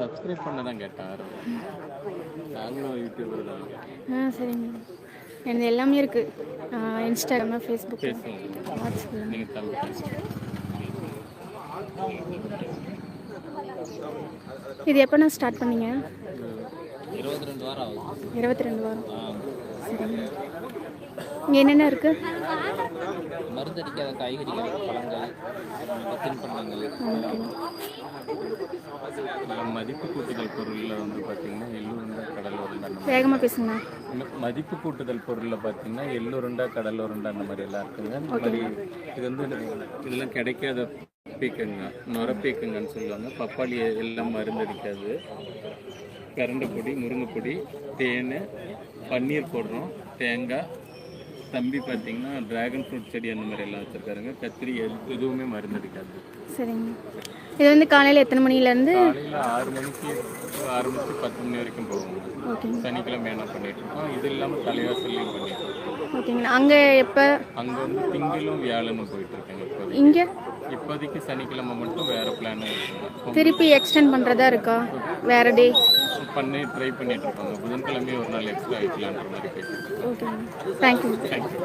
Subscribe பண்ண தான் கேட்டார் நாங்களும் யூடியூபர் தான். ஆ சரிங்க. எனது எல்லாமே இருக்குது இன்ஸ்டாகிராமு வாட்ஸ்அப்பில் நீங்கள் தமிழ் இது எப்போ நான் ஸ்டார்ட் பண்ணீங்க? இருபத்தி ரெண்டு வாரம் ஆகுது. இருபத்தி ரெண்டு வாரம் சரிங்க. இங்கே என்னென்ன இருக்குது மருந்தடிக்காத காய்கறிகள் பழங்கள் தின்பண்டங்கள் மதிப்பு கூட்டுதல் பொருளில் வந்து பார்த்தீங்கன்னா எள்ளுருண்டை கடல் உருண்டை வேகமாக பேசுங்க. ம- மதிப்பு கூட்டுதல் பொருளில் பார்த்தீங்கன்னா எள்ளுருண்டை கடல் உருண்டை அந்த மாதிரி எல்லாம் இருக்குங்க. இந்த மாதிரி இது வந்து இதெல்லாம் கிடைக்காத பீக்கங்க நுர பீக்கங்கன்னு சொல்லுவாங்க. பப்பாளி எல்லாம் மருந்தடிக்காது கரண்டை பொடி முருங்கைப்பொடி தேன் பன்னீர் போடுறோம். தேங்காய் தம்பி பார்த்தீங்கன்னா டிராகன் ஃப்ரூட் செடி அந்த மாதிரி எல்லாம் வச்சுருக்காருங்க. கத்திரி எது- எதுவுமே மருந்தடிக்காது சரிங்க. இது வந்து காலையில் எத்தனை மணிலேருந்து காலையில் ஆறு மணிக்கு ஆரம்பித்து பத்து மணி வரைக்கும் போவோங்க ஓகேங்க. சனிக்கிழமை என்ன பண்ணிட்டு இருக்கோம்? இது இல்லாமல் தலைவாசல்லையும் பண்ணிட்டு இருக்கோம். ஓகேங்கண்ணா அங்கே எப்போ? அங்கே வந்து திங்களும் வியாழனும் போயிட்டு இருக்கேங்க இப்போதைக்கு. இங்கே? இப்போதைக்கு சனிக்கிழமை மட்டும் வேற பிளான் இருக்குங்க. திருப்பி எக்ஸ்டெண்ட் பண்ணுறதா இருக்கா? வேறு டே பண்ணி ட்ரை பண்ணிட்டு இருக்காங்க. புதன்கிழமையே ஒரு நாள் எக்ஸ்ட்ரா வைக்கலான்ற மாதிரி ஓகேங்க. Thank you thank you